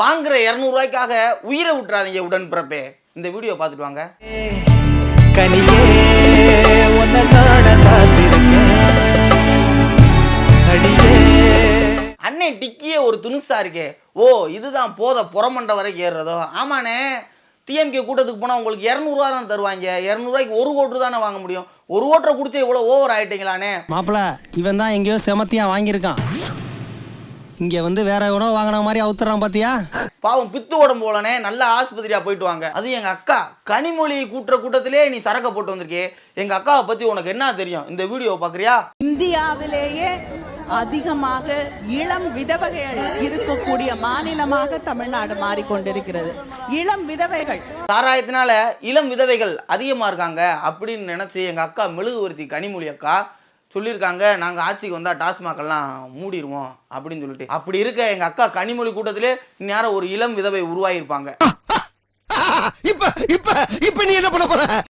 வாங்குற இரநூறுவாய்க்காக உயிரை விட்டுறாதீங்க உடன்பிறப்பே. இந்த வீடியோ பார்த்துட்டு வாங்க. அன்னை டிக்கியே ஒரு துணுசா இருக்கே. ஓ இதுதான் போத புறமண்ட வரைக்கும் ஏறுறதோ. ஆமாண்ணே. டிஎம்கே கூட்டத்துக்கு போனால் உங்களுக்கு இரநூறுவா தான் தருவாங்க. இரநூறுவாய்க்கு ஒரு ஓட்டு தானே வாங்க முடியும். ஒரு ஓட்டரை குடிச்சு இவ்வளோ ஓவர் ஆயிட்டீங்களாண்ணே. மாப்பிள இவன் தான் எங்கேயோ செமத்தியா வாங்கியிருக்கான். இங்க வந்து வேற எவனோ வாங்கின மாதிரி அவுத்துறான் பாத்தியா? பாவம் பித்து உடம்பு போலனே நல்ல ஆஸ்பத்திரியா போயிட்டு வாங்க. அது எங்க அக்கா. கனிமொழி கூட்டுற கூட்டத்திலே நீ சரக்க போட்டு வந்திருக்கே எங்க அக்காவை பத்தி உனக்கு என்ன தெரியும்? இந்த வீடியோ பாக்குறியா? இந்தியாவிலேயே அதிகமாக இளம் விதவைகள் இருக்கக்கூடிய மாநிலமாக தமிழ்நாடு மாறிக்கொண்டிருக்கிறது. இளம் விதவைகள். சாராயத்தினால இளம் விதவைகள் அதிகமா இருக்காங்க அப்படின்னு நினைச்சு எங்க அக்கா மெழுகுவர்த்தி கனிமொழி அக்கா சொல்லியிருக்காங்க நாங்கள் ஆட்சிக்கு வந்தால் டாஸ்மாகெல்லாம் மூடிடுவோம் அப்படின்னு சொல்லிட்டு. அப்படி இருக்க எங்க அக்கா கனிமொழி கூட்டத்திலே இந்நேரம் ஒரு இளம் விதவை உருவாகியிருப்பாங்க இப்ப இப்ப இப்ப நீ என்ன பண்ண போற?